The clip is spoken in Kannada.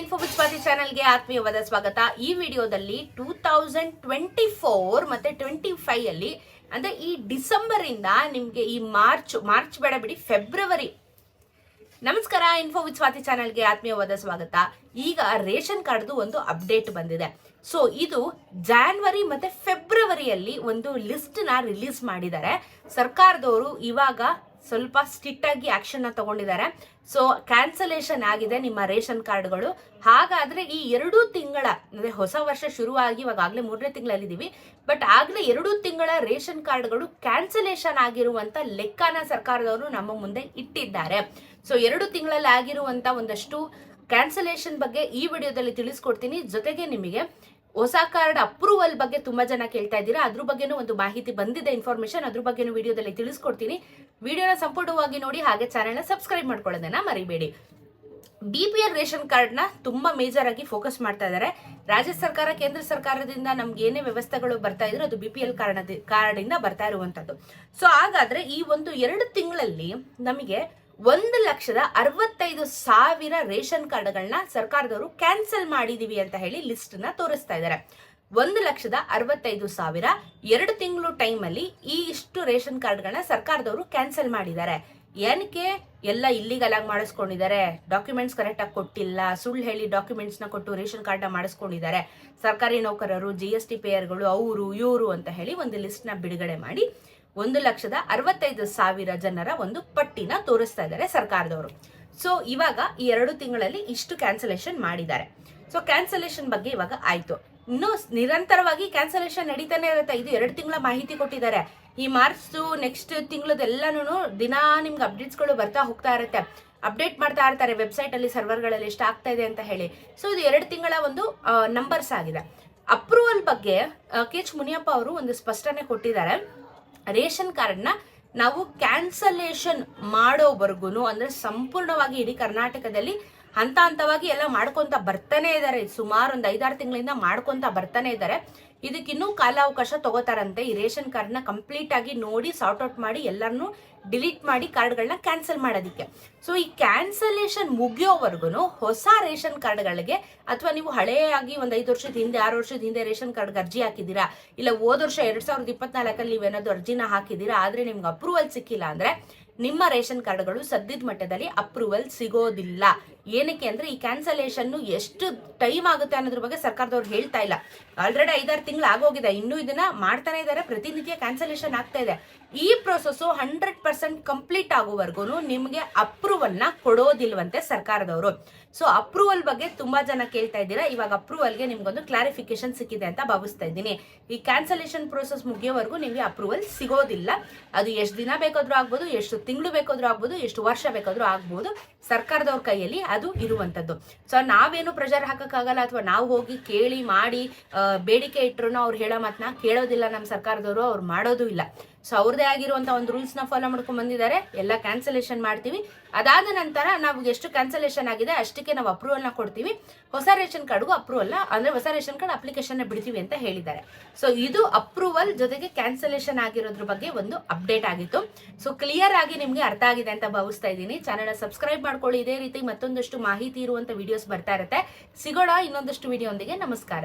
ಇನ್ಫೋ ವಿಚ್ಪಾತಿ ಚಾನೆಲ್ಗೆ ಆತ್ಮೀಯವಾದ ಸ್ವಾಗತ. ಈ ವಿಡಿಯೋದಲ್ಲಿ ಟೂ ತೌಸಂಡ್ ಟ್ವೆಂಟಿ ಫೋರ್ ಮತ್ತೆ ಟ್ವೆಂಟಿ ಫೈವ್ ಅಲ್ಲಿ, ಅಂದ್ರೆ ಈ ಡಿಸೆಂಬರ್ ಇಂದ ನಿಮ್ಗೆ ಈ ಮಾರ್ಚ್ ಮಾರ್ಚ್ ಬೇಡ ಬಿಡಿ, ಫೆಬ್ರವರಿ. ನಮಸ್ಕಾರ ಇನ್ಫೋ ವಿತ್ ಸ್ವಾತಿ ಚಾನಲ್ಗೆ ಆತ್ಮೀಯವಾದ ಸ್ವಾಗತ. ಈಗ ರೇಷನ್ ಕಾರ್ಡ್ದು ಒಂದು ಅಪ್ಡೇಟ್ ಬಂದಿದೆ. ಸೊ ಇದು ಜಾನ್ವರಿ ಮತ್ತೆ ಫೆಬ್ರವರಿಯಲ್ಲಿ ಒಂದು ಲಿಸ್ಟ್ನ ರಿಲೀಸ್ ಮಾಡಿದ್ದಾರೆ. ಸರ್ಕಾರದವರು ಇವಾಗ ಸ್ವಲ್ಪ ಸ್ಟ್ರಿಕ್ಟ್ ಆಗಿ ಆಕ್ಷನ್ ತಗೊಂಡಿದ್ದಾರೆ. ಸೊ ಕ್ಯಾನ್ಸಲೇಷನ್ ಆಗಿದೆ ನಿಮ್ಮ ರೇಷನ್ ಕಾರ್ಡ್ಗಳು. ಹಾಗಾದ್ರೆ ಈ ಎರಡು ತಿಂಗಳ, ಅಂದ್ರೆ ಹೊಸ ವರ್ಷ ಶುರುವಾಗಿ ಇವಾಗ ಆಗ್ಲೇ ಮೂರನೇ ತಿಂಗಳಲ್ಲಿದ್ದೀವಿ. ಬಟ್ ಆಗ್ಲೇ ಎರಡು ತಿಂಗಳ ರೇಷನ್ ಕಾರ್ಡ್ಗಳು ಕ್ಯಾನ್ಸಲೇಷನ್ ಆಗಿರುವಂತ ಲೆಕ್ಕನ ಸರ್ಕಾರದವರು ನಮ್ಮ ಮುಂದೆ ಇಟ್ಟಿದ್ದಾರೆ. ಸೊ ಎರಡು ತಿಂಗಳಲ್ಲಿ ಆಗಿರುವಂಥ ಒಂದಷ್ಟು ಕ್ಯಾನ್ಸಲೇಷನ್ ಬಗ್ಗೆ ಈ ವಿಡಿಯೋದಲ್ಲಿ ತಿಳಿಸ್ಕೊಡ್ತೀನಿ. ಜೊತೆಗೆ ನಿಮಗೆ ಹೊಸ ಕಾರ್ಡ್ ಅಪ್ರೂವಲ್ ಬಗ್ಗೆ ತುಂಬಾ ಜನ ಕೇಳ್ತಾ ಇದ್ದೀರಾ? ಅದ್ರ ಬಗ್ಗೆನೂ ಒಂದು ಮಾಹಿತಿ ಬಂದಿದೆ ಇನ್ಫಾರ್ಮೇಶನ್ ಅದ್ರ ಬಗ್ಗೆನೂ ವಿಡಿಯೋದಲ್ಲಿ ತಿಳಿಸ್ಕೊಡ್ತೀನಿ. ವಿಡಿಯೋನ ಸಂಪೂರ್ಣವಾಗಿ ನೋಡಿ, ಹಾಗೆ ಚಾನೆಲ್ನ ಸಬ್ಸ್ಕ್ರೈಬ್ ಮಾಡ್ಕೊಳ್ಳೋದನ್ನ ಮರಿಬೇಡಿ. ಬಿ ಪಿ ಎಲ್ ರೇಷನ್ ಕಾರ್ಡ್ನ ತುಂಬಾ ಮೇಜರ್ ಆಗಿ ಫೋಕಸ್ ಮಾಡ್ತಾ ಇದ್ದಾರೆ ರಾಜ್ಯ ಸರ್ಕಾರ, ಕೇಂದ್ರ ಸರ್ಕಾರದಿಂದ ನಮ್ಗೆ ಏನೇ ವ್ಯವಸ್ಥೆಗಳು ಬರ್ತಾ ಇದ್ರು ಅದು ಬಿ ಪಿ ಎಲ್ ಕಾರ್ಡ್ ಕಾರ್ಡಿಂದ ಬರ್ತಾ ಇರುವಂತದ್ದು ಸೊ ಹಾಗಾದ್ರೆ ಈ ಒಂದು ಎರಡು ತಿಂಗಳಲ್ಲಿ ನಮಗೆ ಒಂದು ಲಕ್ಷದ ಅರವತ್ತೈದು ಸಾವಿರ ರೇಷನ್ ಕಾರ್ಡ್ಗಳನ್ನ ಸರ್ಕಾರದವರು ಕ್ಯಾನ್ಸಲ್ ಮಾಡಿದೀವಿ ಅಂತ ಹೇಳಿ ಲಿಸ್ಟ್ನ ತೋರಿಸ್ತಾ ಇದ್ದಾರೆ ಒಂದು ಲಕ್ಷದ ಅರವತ್ತೈದು ಸಾವಿರ ಎರಡು ತಿಂಗಳು ಟೈಮಲ್ಲಿ ಈ ಇಷ್ಟು ರೇಷನ್ ಕಾರ್ಡ್ಗಳನ್ನ ಸರ್ಕಾರದವರು ಕ್ಯಾನ್ಸಲ್ ಮಾಡಿದ್ದಾರೆ. ಏನಕ್ಕೆ? ಎಲ್ಲ ಇಲ್ಲಿಗಲ್ ಆಗಿ ಮಾಡಿಸ್ಕೊಂಡಿದ್ದಾರೆ. ಡಾಕ್ಯುಮೆಂಟ್ಸ್ ಕರೆಕ್ಟ್ ಆಗಿ ಕೊಟ್ಟಿಲ್ಲ. ಸುಳ್ಳು ಹೇಳಿ ಡಾಕ್ಯುಮೆಂಟ್ಸ್ನ ಕೊಟ್ಟು ರೇಷನ್ ಕಾರ್ಡ್ ಮಾಡಿಸ್ಕೊಂಡಿದ್ದಾರೆ. ಸರ್ಕಾರಿ ನೌಕರರು ಜಿ ಎಸ್ ಟಿ ಪೇಯರ್ಗಳು ಅವರು, ಇವರು ಅಂತ ಹೇಳಿ ಒಂದು ಲಿಸ್ಟ್ನ ಬಿಡುಗಡೆ ಮಾಡಿ ಒಂದು ಲಕ್ಷದ ಅರವತ್ತೈದು ಸಾವಿರ ಜನರ ಒಂದು ಪಟ್ಟಿನ ತೋರಿಸ್ತಾ ಇದ್ದಾರೆ ಸರ್ಕಾರದವರು. ಸೊ ಇವಾಗ ಈ ಎರಡು ತಿಂಗಳಲ್ಲಿ ಇಷ್ಟು ಕ್ಯಾನ್ಸಲೇಷನ್ ಮಾಡಿದ್ದಾರೆ. ಸೊ ಕ್ಯಾನ್ಸಲೇಷನ್ ಬಗ್ಗೆ ಇವಾಗ ಆಯ್ತು. ಇನ್ನು ನಿರಂತರವಾಗಿ ಕ್ಯಾನ್ಸಲೇಷನ್ ನಡೀತಾನೆ ಇರುತ್ತೆ. ಇದು ಎರಡು ತಿಂಗಳ ಮಾಹಿತಿ ಕೊಟ್ಟಿದ್ದಾರೆ. ಈ ಮಾರ್ಚ್ ನೆಕ್ಸ್ಟ್ ತಿಂಗಳದೆಲ್ಲನೂ ದಿನಾ ನಿಮ್ಗೆ ಅಪ್ಡೇಟ್ಸ್ಗಳು ಬರ್ತಾ ಹೋಗ್ತಾ ಇರುತ್ತೆ. ಅಪ್ಡೇಟ್ ಮಾಡ್ತಾ ಇರ್ತಾರೆ. ವೆಬ್ಸೈಟ್ ಅಲ್ಲಿ ಸರ್ವರ್ಗಳಲ್ಲಿ ಎಷ್ಟು ಆಗ್ತಾ ಇದೆ ಅಂತ ಹೇಳಿ. ಸೊ ಇದು ಎರಡು ತಿಂಗಳ ಒಂದು ನಂಬರ್ಸ್ ಆಗಿದೆ. ಅಪ್ರೂವಲ್ ಬಗ್ಗೆ ಕೆ ಎಚ್ ಮುನಿಯಪ್ಪ ಅವರು ಒಂದು ಸ್ಪಷ್ಟನೆ ಕೊಟ್ಟಿದ್ದಾರೆ. ರೇಷನ್ ಕಾರ್ಡ್ನ ನಾವು ಕ್ಯಾನ್ಸಲೇಷನ್ ಮಾಡೋವರೆಗೂ ಅಂದ್ರೆ ಸಂಪೂರ್ಣವಾಗಿ ಇಡೀ ಕರ್ನಾಟಕದಲ್ಲಿ ಹಂತ ಹಂತವಾಗಿ ಎಲ್ಲ ಮಾಡ್ಕೊಂತ ಬರ್ತಾನೆ ಇದ್ದಾರೆ ಸುಮಾರು ಒಂದು ಐದಾರು ತಿಂಗಳಿಂದ ಮಾಡ್ಕೊಂತ ಬರ್ತಾನೆ ಇದ್ದಾರೆ ಇದಕ್ಕಿನ್ನೂ ಕಾಲಾವಕಾಶ ತಗೋತಾರಂತೆ. ಈ ರೇಷನ್ ಕಾರ್ಡ್ನ ಕಂಪ್ಲೀಟ್ ಆಗಿ ನೋಡಿ, ಸಾರ್ಟ್ ಔಟ್ ಮಾಡಿ ಎಲ್ಲರನ್ನೂ ಡಿಲೀಟ್ ಮಾಡಿ ಕಾರ್ಡ್ಗಳನ್ನ ಕ್ಯಾನ್ಸಲ್ ಮಾಡೋದಕ್ಕೆ. ಸೊ, ಈ ಕ್ಯಾನ್ಸಲೇಷನ್ ಮುಗಿಯೋವರೆಗೂ ಹೊಸ ರೇಷನ್ ಕಾರ್ಡ್ಗಳಿಗೆ ಅಥವಾ ನೀವು ಹಳೆಯಾಗಿ ಒಂದು ಐದು ವರ್ಷದ ಹಿಂದೆ, ಆರು ವರ್ಷದ ಹಿಂದೆ ರೇಷನ್ ಕಾರ್ಡ್ಗೆ ಅರ್ಜಿ ಹಾಕಿದ್ದೀರಾ, ಇಲ್ಲ ಹೋದ ವರ್ಷ ಎರಡ್ ಸಾವಿರದ ಇಪ್ಪತ್ನಾಲ್ಕಲ್ಲಿ ನೀವೇನಾದ್ರು ಅರ್ಜಿನ ಹಾಕಿದ್ದೀರಾ, ಆದರೆ ನಿಮ್ಗೆ ಅಪ್ರೂವಲ್ ಸಿಕ್ಕಿಲ್ಲ ಅಂದ್ರೆ ನಿಮ್ಮ ರೇಷನ್ ಕಾರ್ಡ್ಗಳು ಸದ್ಯದ ಮಟ್ಟದಲ್ಲಿ ಅಪ್ರೂವಲ್ ಸಿಗೋದಿಲ್ಲ. ಏನಕ್ಕೆ ಅಂದ್ರೆ ಈ ಕ್ಯಾನ್ಸಲೇಷನ್ನು ಎಷ್ಟು ಟೈಮ್ ಆಗುತ್ತೆ ಅನ್ನೋದ್ರ ಬಗ್ಗೆ ಸರ್ಕಾರದವ್ರು ಹೇಳ್ತಾ ಇಲ್ಲ. ಆಲ್ರೆಡಿ ಐದಾರು ತಿಂಗಳು ಆಗೋಗಿದೆ ಇನ್ನೂ ಇದನ್ನ ಮಾಡ್ತಾನೆ ಇದ್ದಾರೆ. ಪ್ರತಿನಿತ್ಯ ಕ್ಯಾನ್ಸಲೇಷನ್ ಆಗ್ತಾ ಇದೆ. ಈ ಪ್ರೊಸೆಸ್ ಹಂಡ್ರೆಡ್ ಪರ್ಸೆಂಟ್ ಕಂಪ್ಲೀಟ್ ಆಗುವವರೆಗೂ ನಿಮಗೆ ಅಪ್ರೂವಲ್ನ ಕೊಡೋದಿಲ್ವಂತೆ ಸರ್ಕಾರದವರು. ಸೊ ಅಪ್ರೂವಲ್ ಬಗ್ಗೆ ತುಂಬಾ ಜನ ಕೇಳ್ತಾ ಇದ್ದೀರಾ. ಇವಾಗ ಅಪ್ರೂವಲ್ಗೆ ನಿಮ್ಗೊಂದು ಕ್ಲಾರಿಫಿಕೇಶನ್ ಸಿಕ್ಕಿದೆ ಅಂತ ಭಾವಿಸ್ತಾ ಇದ್ದೀನಿ. ಈ ಕ್ಯಾನ್ಸಲೇಷನ್ ಪ್ರೋಸೆಸ್ ಮುಗಿಯೋವರೆಗೂ ನಿಮಗೆ ಅಪ್ರೂವಲ್ ಸಿಗೋದಿಲ್ಲ. ಅದು ಎಷ್ಟು ದಿನ ಬೇಕಾದ್ರೂ ಆಗ್ಬೋದು, ಎಷ್ಟು ತಿಂಗಳು ಬೇಕಾದ್ರೂ ಆಗ್ಬೋದು, ಎಷ್ಟು ವರ್ಷ ಬೇಕಾದ್ರೂ ಆಗ್ಬೋದು. ಸರ್ಕಾರದವ್ರ ಕೈಯಲ್ಲಿ ಅದು ಇರುವಂತದ್ದು. ಸೊ ನಾವೇನು ಪ್ರೆಷರ್ ಹಾಕೋಕ್ಕಾಗಲ್ಲ ಅಥವಾ ನಾವು ಹೋಗಿ ಕೇಳಿ, ಮಾಡಿ ಬೇಡಿಕೆ ಇಟ್ರು ಅವ್ರು ಹೇಳೋ ಮಾತನ್ನ ಕೇಳೋದಿಲ್ಲ ನಮ್ಮ ಸರ್ಕಾರದವರು, ಅವ್ರು ಮಾಡೋದು ಇಲ್ಲ. ಸೊ ಅವ್ರದೇ ಆಗಿರುವಂಥ ಒಂದು ರೂಲ್ಸ್ನ ಫಾಲೋ ಮಾಡ್ಕೊಂಡು ಬಂದಿದ್ದಾರೆ. ಎಲ್ಲ ಕ್ಯಾನ್ಸಲೇಷನ್ ಮಾಡ್ತೀವಿ. ಅದಾದ ನಂತರ ನಾವು ಎಷ್ಟು ಕ್ಯಾನ್ಸಲೇಷನ್ ಆಗಿದೆ ಅಷ್ಟಕ್ಕೆ ನಾವು ಅಪ್ರೂವಲ್ನ ಕೊಡ್ತೀವಿ. ಹೊಸ ರೇಷನ್ ಕಾರ್ಡ್ಗೂ ಅಪ್ರೂವಲ್ ಅಂದ್ರೆ ಹೊಸ ರೇಷನ್ ಕಾರ್ಡ್ ಅಪ್ಲಿಕೇಶನ್ ಬಿಡ್ತೀವಿ ಅಂತ ಹೇಳಿದ್ದಾರೆ. ಸೊ ಇದು ಅಪ್ರೂವಲ್ ಜೊತೆಗೆ ಕ್ಯಾನ್ಸಲೇಷನ್ ಆಗಿರೋದ್ರ ಬಗ್ಗೆ ಒಂದು ಅಪ್ಡೇಟ್ ಆಗಿತ್ತು. ಸೊ ಕ್ಲಿಯರ್ ಆಗಿ ನಿಮಗೆ ಅರ್ಥ ಆಗಿದೆ ಅಂತ ಭಾವಿಸ್ತಾ ಇದ್ದೀನಿ. ಚಾನಲ್ನ ಸಬ್ಸ್ಕ್ರೈಬ್ ಮಾಡ್ಕೊಳ್ಳಿ. ಇದೇ ರೀತಿ ಮತ್ತೊಂದಷ್ಟು ಮಾಹಿತಿ ಇರುವಂತ ವಿಡಿಯೋಸ್ ಬರ್ತಾ ಇರುತ್ತೆ. ಸಿಗೋಣ ಇನ್ನೊಂದಷ್ಟು ವಿಡಿಯೋ ನಮಸ್ಕಾರ.